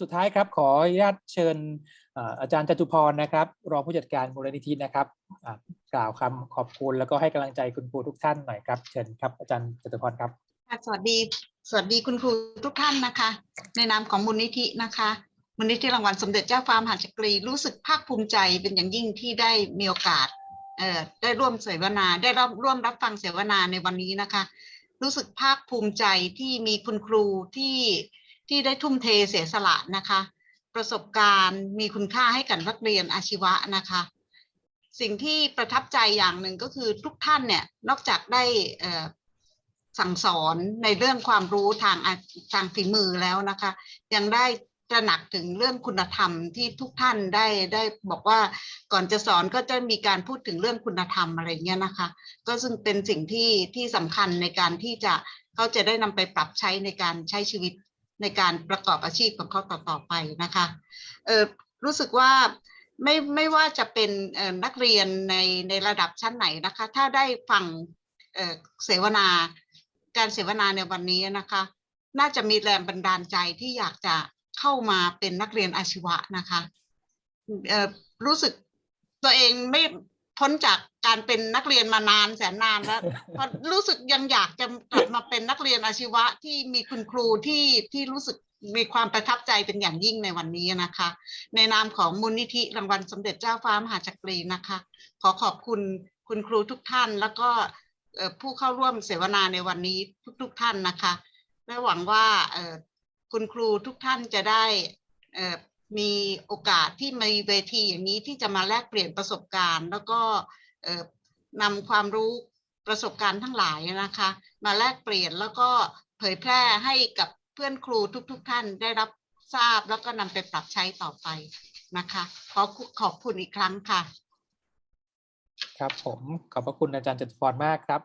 สุดท้ายครับขออนุญาตเชิญอาจารย์จตุพรนะครับ รองผู้จัดการมูลนิธินะครับกล่าวคำขอบคุณแล้วก็ให้กำลังใจคุณครูทุกท่านหน่อยครับ เชิญครับอาจารย์จตุพรครับสวัสดีสวัสดีคุณครูทุกท่านนะคะ ในนามของมูลนิธินะคะมูลนิธิรางวัลสมเด็จเจ้าฟ้ามหาจักรีรู้สึกภาคภูมิใจเป็นอย่างยิ่งที่ได้มีโอกาสได้ร่วมเสวนาได้รับร่วมรับฟังเสวนาในวันนี้นะคะ รู้สึกภาคภูมิใจที่มีคุณครูที่ ที่ได้ทุ่มเทเสียสละนะคะ ประสบการณ์มีคุณค่าให้กับนักเรียนอาชีวะนะคะ สิ่งที่ประทับใจอย่างหนึ่งก็คือทุกท่านเนี่ยนอกจากได้สั่งสอนในเรื่องความรู้ทางทางฝีมือแล้วนะคะ ยังได้ตระหนักถึงเรื่องคุณธรรมที่ทุกท่านได้ได้บอกว่าก่อนจะสอนก็จะมีการพูดถึงเรื่องคุณธรรมอะไรเงี้ยนะคะ ก็ซึ่งเป็นสิ่งที่ที่สำคัญในการที่จะเขาจะได้นำไปปรับใช้ในการใช้ชีวิต ในการประกอบอาชีพของเขาต่อๆไปนะคะเออรู้สึกว่าไม่ไม่ว่าจะเป็นนักเรียนในในระดับชั้นไหนนะคะ ถ้าได้ฟังเเสวนา การเสวนาในวันนี้นะคะ น่าจะมีแรงบันดาลใจที่อยากจะเข้ามาเป็นนักเรียนอาชีวะนะคะเออรู้สึกตัวเองไม่ พ้นจากการเป็นนักเรียนมานานแสนนานแล้วเพราะรู้สึกยังอยากจะกลับมาเป็นนักเรียนอาชีวะที่มีคุณครูที่ที่รู้สึกมีความประทับใจเป็นอย่างยิ่งในวันนี้นะคะ ในนามของมูลนิธิรางวัลสมเด็จเจ้าฟ้ามหาจักรีนะคะ ขอขอบคุณคุณครูทุกท่านแล้วก็เอ่อผู้เข้าร่วมเสวนาในวันนี้ทุกๆท่านนะคะและหวังว่าเอ่อคุณครูทุกท่านจะได้เอ่อ มีโอกาสที่มีเวทีอย่างนี้ที่จะมาแลกเปลี่ยนประสบการณ์ แล้วก็นำความรู้ประสบการณ์ทั้งหลายนะคะ มาแลกเปลี่ยนแล้วก็เผยแพร่ให้กับเพื่อนครูทุกๆท่านได้รับทราบแล้วก็นำไปปรับใช้ต่อไปนะคะ ขอขอบคุณอีกครั้งค่ะ ครับผมขอบพระคุณอาจารย์จตุพรมากครับ